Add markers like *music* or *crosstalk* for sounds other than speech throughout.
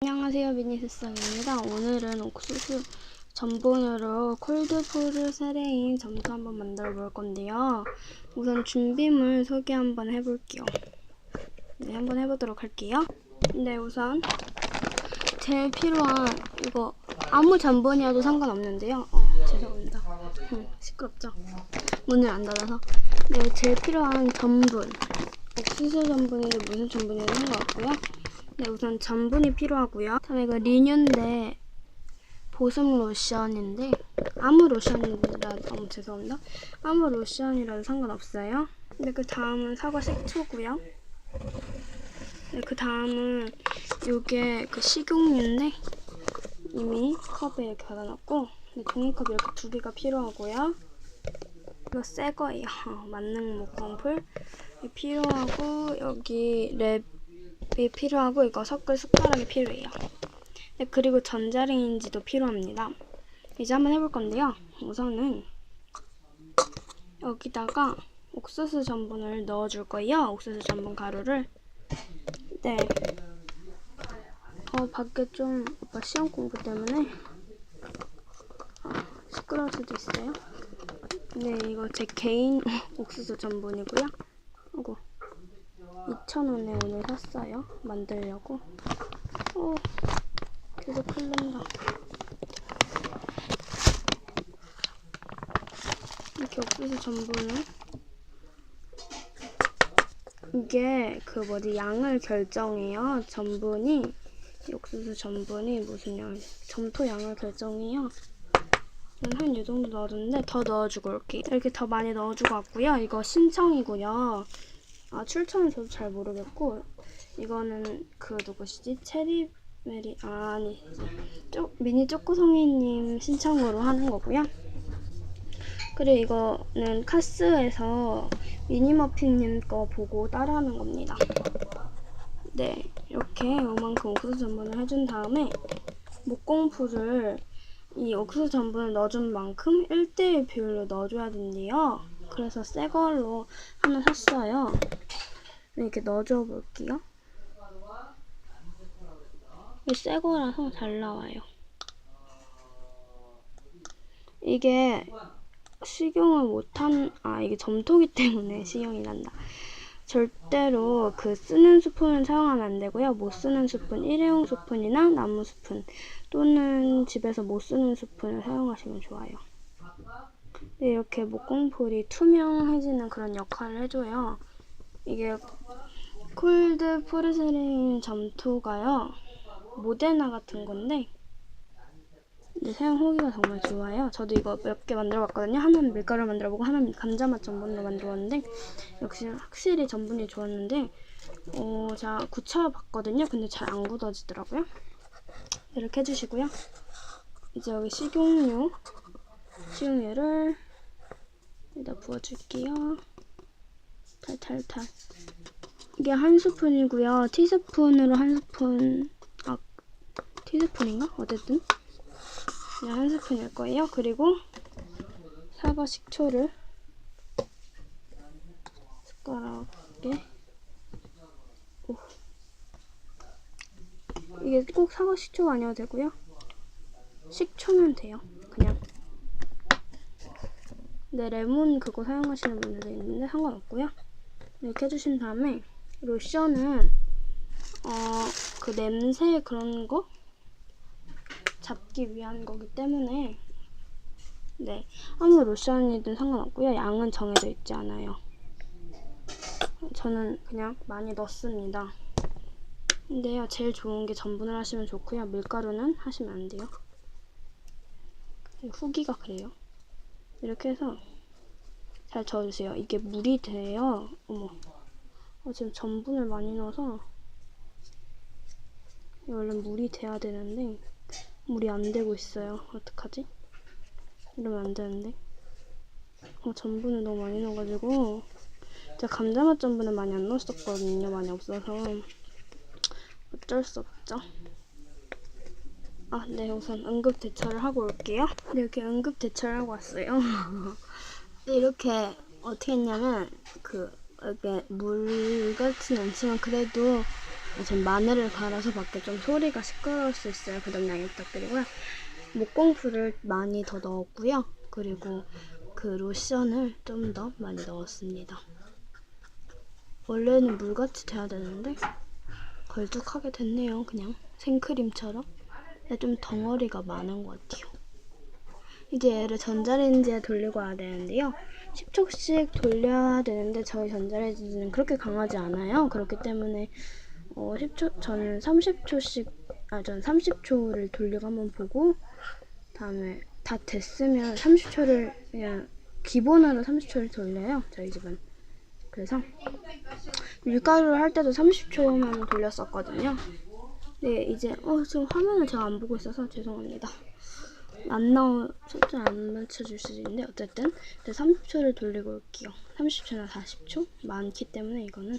안녕하세요 미니세상입니다. 오늘은 옥수수 전분으로 콜드브루 세레인 점토 한번 만들어 볼 건데요. 우선 준비물 소개 한번 해볼게요. 네, 한번 해보도록 할게요. 네, 우선 제일 필요한 이거 아무 전분이어도 상관없는데요. 어, 죄송합니다. 음, 시끄럽죠? 문을 안 닫아서. 네, 제일 필요한 전분. 옥수수 전분인데 무슨 전분인지 상관없고요. 네, 우선 전분이 필요하고요. 다음에 이거 리뉴인데 보습 로션인데 아무 로션이라 너무 죄송합니다. 아무 로션이라도 상관없어요. 네, 그 다음은 사과 식초고요. 네, 그 다음은 이게 그 식용유인데 이미 컵에 받아놨고 네, 종이컵 이렇게 두 개가 필요하고요. 이거 새 거예요. *laughs* 만능 목공풀 필요하고 여기 랩 이 필요하고 이거 섞을 숟가락이 필요해요. 네, 그리고 전자레인지도 필요합니다. 이제 한번 해볼 건데요. 우선은 여기다가 옥수수 전분을 넣어줄 거예요. 옥수수 전분 가루를. 네. 어, 밖에 좀 오빠 시험 공부 때문에 아, 시끄러울 수도 있어요. 네, 이거 제 개인 *laughs* 옥수수 전분이고요. 아이고, 2,000원에 오늘 샀어요. 만들려고. 오, 계속 흘른다. 이렇게 옥수수 전분을 이게 그 뭐지 양을 결정해요. 전분이 이 옥수수 전분이 무슨 양? 점토 양을 결정해요. 한이 정도 넣어줬는데 더 넣어주고 올게. 이렇게 더 많이 넣어주고 왔고요. 이거 신청이고요. 아 출처는 저도 잘 모르겠고 이거는 그 누구시지? 체리 메리 아, 아니 쪼, 미니 쪼꼬송이님 신청으로 하는 거고요. 그리고 이거는 카스에서 미니머핀님 거 보고 따라하는 겁니다. 네, 이렇게 요만큼 옥수수 전분을 해준 다음에 목공풀을 이 옥수수 전분을 넣어준 만큼 1대1 비율로 넣어줘야 된대요. 그래서 새 걸로 하나 샀어요. 이렇게 넣어줘 볼게요. 이새 거라서 잘 나와요. 이게 식용을 못한, 아, 이게 점토기 때문에 *laughs* 식용이 난다. 절대로 그 쓰는 스푼을 사용하면 안 되고요. 못 쓰는 스푼, 일회용 스푼이나 나무 스푼 또는 집에서 못 쓰는 스푼을 사용하시면 좋아요. 네, 이렇게 목공풀이 투명해지는 그런 역할을 해줘요. 이게 콜드 포르셀린 점토가요. 모데나 같은 건데 근데 사용 후기가 정말 좋아요. 저도 이거 몇 개 만들어봤거든요. 하나는 밀가루 만들어보고 하나는 감자맛 전분으로 만들었는데 역시 확실히 전분이 좋았는데 어, 제가 굳혀봤거든요. 근데 잘 안 굳어지더라고요. 이렇게 해주시고요. 이제 여기 식용유 식용유를 여기다 부어줄게요. 탈탈탈 이게 한 스푼이고요. 티스푼으로 한 스푼 아 티스푼인가? 어쨌든 그냥 한 스푼일 거예요. 그리고 사과 식초를 숟가락에 오. 이게 꼭 사과 식초가 아니어도 되고요. 식초면 돼요. 그냥. 네, 레몬 그거 사용하시는 분들도 있는데 상관없고요. 이렇게 해주신 다음에 로션은 어, 그 냄새 그런 거 잡기 위한 거기 때문에 네. 아무 로션이든 상관없고요. 양은 정해져 있지 않아요. 저는 그냥 많이 넣습니다. 근데요 제일 좋은 게 전분을 하시면 좋고요. 밀가루는 하시면 안 돼요. 후기가 그래요. 이렇게 해서 잘 저어주세요 이게 물이 돼요 어머 어, 지금 전분을 많이 넣어서 원래 물이 돼야 되는데 물이 안 되고 있어요. 어떡하지? 이러면 안 되는데. 어, 전분을 너무 많이 넣어가지고 제가 감자맛 전분을 많이 안 넣었었거든요. 많이 없어서 어쩔 수 없죠. 아, 네, 우선 응급 대처를 하고 올게요. 네, 이렇게 응급 대처를 하고 왔어요. *laughs* 네, 이렇게 어떻게 했냐면 그 이렇게 물 같진 않지만 그래도 지금 마늘을 갈아서 밖에 좀 소리가 시끄러울 수 있어요. 그점 양해 부탁드리고요. 목공풀을 많이 더 넣었고요. 그리고 그 로션을 좀 더 많이 넣었습니다. 원래는 물같이 돼야 되는데 걸쭉하게 됐네요. 그냥 생크림처럼. 좀 덩어리가 많은 것 같아요. 이제 얘를 전자레인지에 돌리고 와야 되는데요. 10초씩 돌려야 되는데 저희 전자레인지는 그렇게 강하지 않아요. 그렇기 때문에 어, 10초 저는 30초씩 아 전 30초를 돌리고 한번 보고 다음에 다 됐으면 30초를 그냥 기본으로 30초를 돌려요. 저희 집은. 그래서 밀가루를 할 때도 30초만 돌렸었거든요. 네, 이제 어 지금 화면을 제가 안 보고 있어서 죄송합니다. 안 나오 초점 안 맞춰줄 수도 있는데 어쨌든 이제 30초를 돌리고 올게요. 30초나 40초 많기 때문에 이거는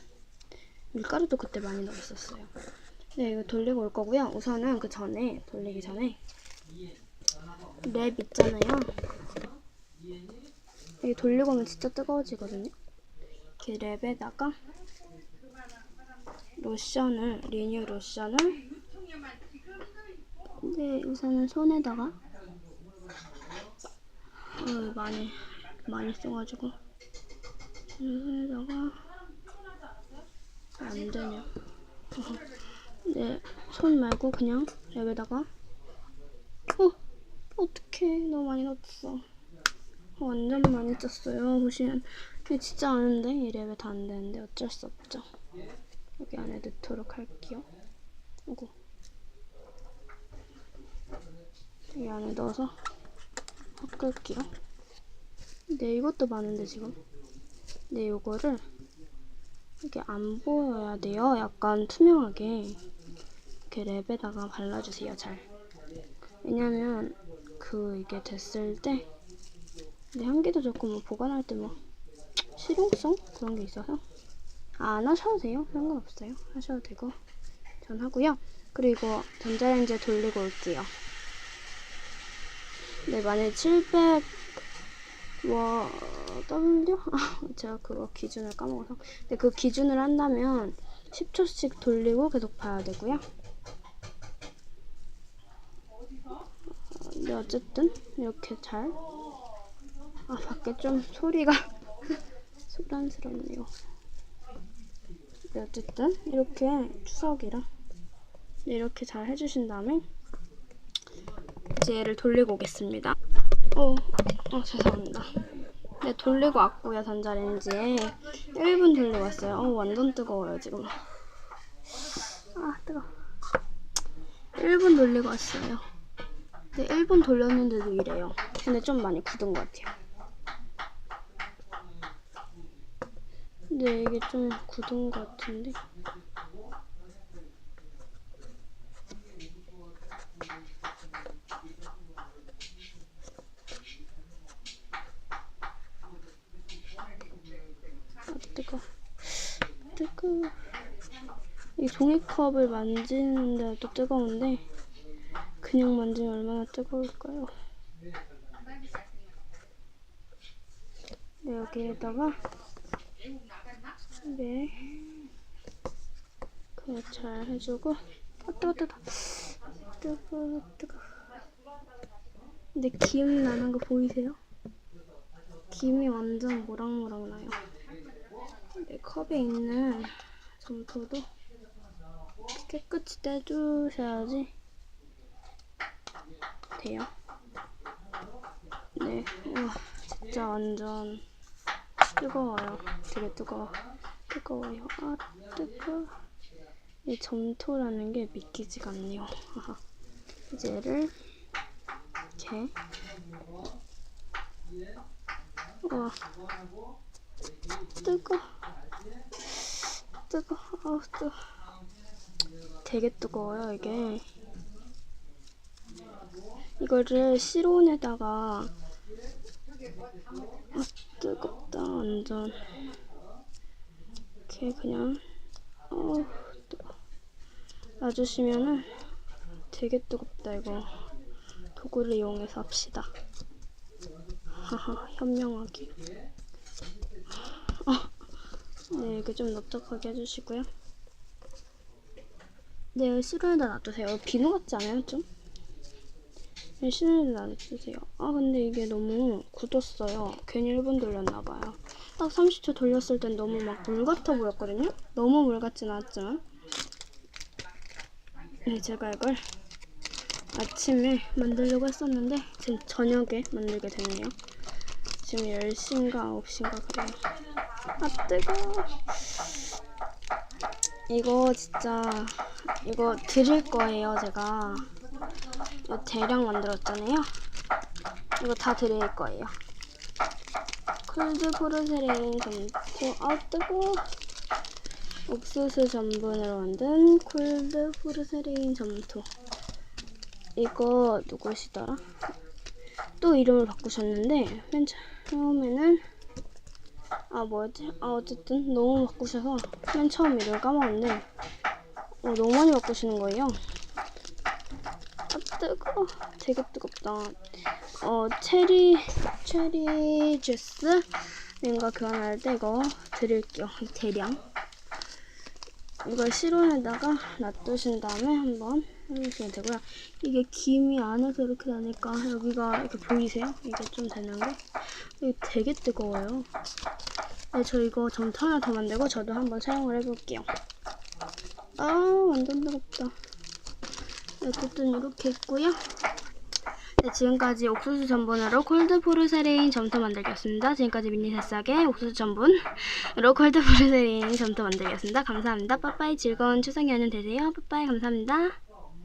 밀가루도 그때 많이 넣었었어요. 네, 이거 돌리고 올 거고요. 우선은 그 전에 돌리기 전에 랩 있잖아요. 이게 돌리고 오면 진짜 뜨거워지거든요. 이렇게 랩에다가 로션을 리뉴 로션을 네 우선은 손에다가 어, 많이 많이 써가지고. 손에다가 안 되냐 *laughs* 네손 말고 그냥 랩에다가. 어 어떡해. 너무 많이 넣었어. 어, 완전 많이 쪘어요. 보시면 진짜 아는데 이 랩에 다안 되는데 어쩔 수 없죠. 여기 안에 넣도록 할게요. 이거. 여기 안에 넣어서 섞을게요. 네 이것도 많은데 지금. 네 요거를 이게 안 보여야 돼요. 약간 투명하게. 이렇게 랩에다가 발라주세요 잘. 왜냐면 그 이게 됐을 때 근데 향기도 좋고 뭐 보관할 때 뭐 실용성? 그런 게 있어서? 아, 안 하셔도 돼요. 상관없어요. 하셔도 되고. 전 하고요. 그리고 전자레인지에 돌리고 올게요 네 만약에 700 와, W? 아, *laughs* 제가 그거 기준을 까먹어서. 근데 그 기준을 한다면 10초씩 돌리고 계속 봐야 되고요. 근데 어쨌든 이렇게 잘. 아, 밖에 좀 소리가 *laughs* 소란스럽네요. 네, 어쨌든 이렇게 추석이라 네, 이렇게 잘 해주신 다음에 이제 얘를 돌리고 오겠습니다. 어, 어 죄송합니다. 네, 돌리고 왔고요, 전자레인지에. 1분 돌리고 왔어요. 어, 완전 뜨거워요, 지금. 아, 뜨거 1분 돌리고 왔어요. 네, 1분 돌렸는데도 이래요. 근데 좀 많이 굳은 것 같아요. 네, 이게 좀 굳은 것 같은데. 아, 뜨거. 뜨거. 이 종이컵을 만지는데도 뜨거운데 그냥 만지면 얼마나 뜨거울까요? 네, 여기에다가 네, 그거 잘 해주고 아 뜨거 뜨거 뜨거. 근데 기름 나는 거 보이세요? 김이 완전 모락모락 나요. 네, 컵에 있는 점토도 깨끗이 떼주셔야지 돼요. 네, 우와, 진짜 완전 뜨거워요. 되게 뜨거워. 뜨거워요. 아, 뜨거. 이 점토라는 게 믿기지가 않네요. 이제 얘를 이렇게 우와 뜨거 뜨거 아우 뜨거 되게 뜨거워요 이게. 이거를 실온에다가 아 뜨겁다 완전. 이렇게 그냥 어 뜨거 놔주시면은 되게 뜨겁다 이거. 도구를 이용해서 합시다. 하하 현명하게. 아, 네 이렇게 좀 넓적하게 해주시고요 네, 실온에다 놔두세요. 비누 같지 않아요, 좀? 네, 실온에다 놔두세요. 아, 근데 이게 너무 굳었어요. 괜히 1분 돌렸나봐요. 딱 30초 돌렸을 땐 너무 막 물 같아 보였거든요? 너무 물 같진 않았지만. 네, 제가 이걸 아침에 만들려고 했었는데, 지금 저녁에 만들게 됐네요. 지금 10시인가 9시인가 그래요. 아, 뜨거워. 이거 진짜 이거 드릴 거예요 제가. 이거 대량 만들었잖아요. 이거 다 드릴 거예요. 콜드 포르세레인 점토 아 뜨거워 옥수수 전분으로 만든 콜드 포르세레인 점토 이거 누구시더라? 또 이름을 바꾸셨는데 맨 처음에는 아 뭐였지? 아 어쨌든 너무 바꾸셔서 맨 처음 이름을 까먹었는데 어, 너무 많이 바꾸시는 거예요. 아 뜨거. 되게 뜨겁다. 어 체리 체리 주스 님과 교환할 때 이거 드릴게요. 이 대량. 이걸 실온에다가 놔두신 다음에 한번 해주시면 되고요. 이게 김이 안에서 이렇게 나니까 여기가 이렇게 보이세요? 이게 좀 되는 게 이게 되게 뜨거워요. 네, 저 이거 점토 하나 더 만들고 저도 한번 사용을 해볼게요. 아, 완전. 네, 어쨌든 이렇게 있고요. 네, 지금까지 옥수수 전분으로 콜드 포르세레인 점토 만들기였습니다. 지금까지 미니 새싹의 옥수수 전분으로 콜드 포르세레인 점토 만들기였습니다. 감사합니다. 빠빠이 즐거운 추석 연휴 되세요. 빠빠이 감사합니다.